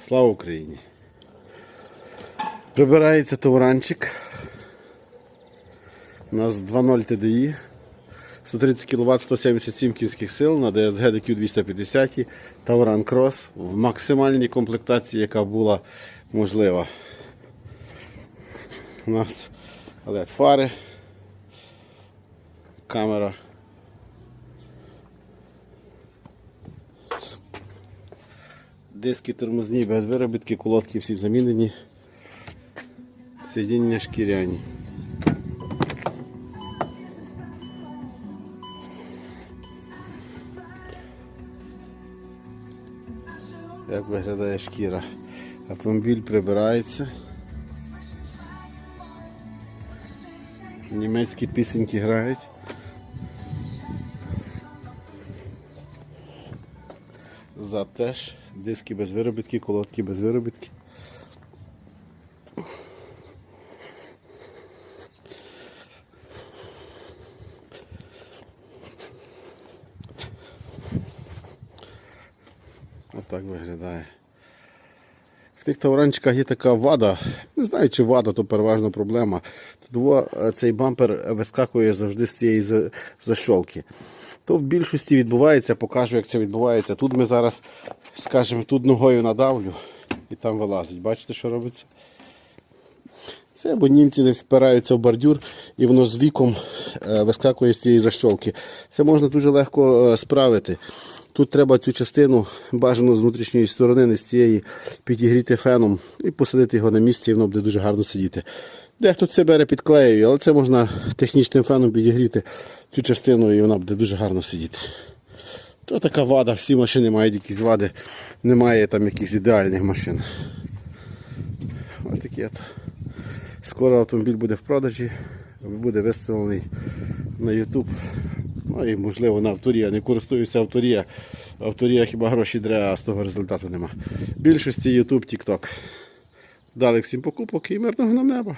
Слава Україні! Прибирається тауранчик. У нас 2.0 TDI. 130 кВт, 177 кінських сил на DSG DQ 250 Taurан Cross в максимальній комплектації, яка була можлива. У нас LED фари, камера. Диски тормозні без виробітки, колодки всі замінені. Сидіння шкіряні. Як виглядає шкіра. Автомобіль прибирається. Німецькі пісеньки грають. Зад теж. Диски без виробітки, колодки без виробітки. Отак виглядає. В тих тавранчиках є така вада. Не знаю, чи вада, то переважно проблема. Тут е, цей бампер вискакує завжди з цієї за- защолки. То в більшості відбувається, покажу, як це відбувається. Тут ми зараз, скажімо, тут ногою надавлю і там вилазить. Бачите, що робиться? Це або німці десь впираються в бордюр і воно з віком е, вискакує з цієї защолки. Це можна дуже легко е, справити. Тут треба цю частину бажано з внутрішньої сторони, не з цієї, підігріти феном і посадити його на місці, і воно буде дуже гарно сидіти. Дехто це бере підклеює, але це можна технічним феном підігріти цю частину і вона буде дуже гарно сидіти. То така вада, всі машини мають якісь вади, немає там якихось ідеальних машин. Ось такі от. Скоро автомобіль буде в продажі, буде виставлений на YouTube. Ну і можливо на авторія. Не користуюся авторія. Авторія хіба гроші дре, а з того результату нема. Більшості YouTube, TikTok. Дали всім покупок і мирного нам неба.